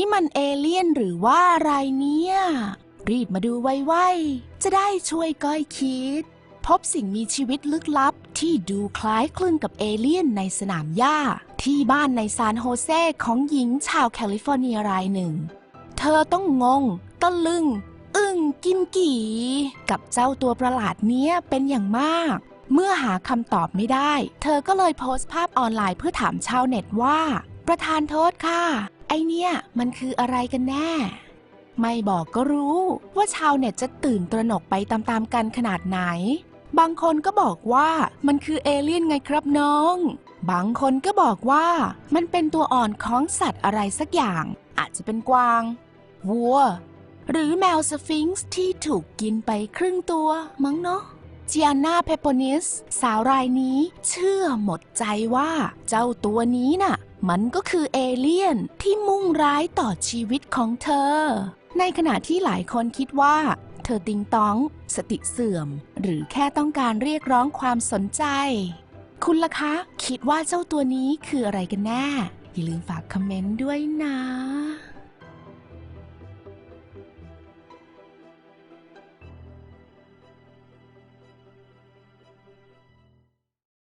นี่มันเอเลี่ยนหรือว่าอะไรเนี่ย รีบมาดูไวๆ จะได้ช่วยก้อยคิด พบสิ่งมีชีวิตลึกลับที่ดูคล้ายคลึงกับเอเลี่ยนในสนามหญ้า ที่บ้านในซานโฮเซของหญิงชาวแคลิฟอร์เนียรายหนึ่ง เธอต้องงง ตะลึง อึ้งกิมกี่ กับเจ้าตัวประหลาดเนี้ยเป็นอย่างมาก เมื่อหาคำตอบไม่ได้ เธอก็เลยโพสต์ภาพออนไลน์เพื่อถามชาวเน็ตว่า ประธานโทษค่ะ ไอเนี่ยมันคืออะไรกันแน่ ไม่บอกก็รู้ว่าชาวเน็ตจะตื่นตระหนกไปตามๆกันขนาดไหน บางคนก็บอกว่ามันคือเอเลี่ยนไงครับน้อง บางคนก็บอกว่ามันเป็นตัวอ่อนของสัตว์อะไรสักอย่าง อาจจะเป็นกวาง วัว หรือแมวสฟิงซ์ที่ถูกกินไปครึ่งตัวมั้งเนาะ จียนาเพปโปนิส สาวรายนี้เชื่อหมดใจว่าเจ้าตัวนี้น่ะ มันก็คือเอเลี่ยนที่มุ่งร้ายต่อชีวิตของเธอ ในขณะที่หลายคนคิดว่า เธอติงต้อง สติเสื่อม หรือแค่ต้องการเรียกร้องความสนใจ คุณล่ะคะ คิดว่าเจ้าตัวนี้คืออะไรกันแน่ อย่าลืมฝากคอมเมนต์ด้วยนะ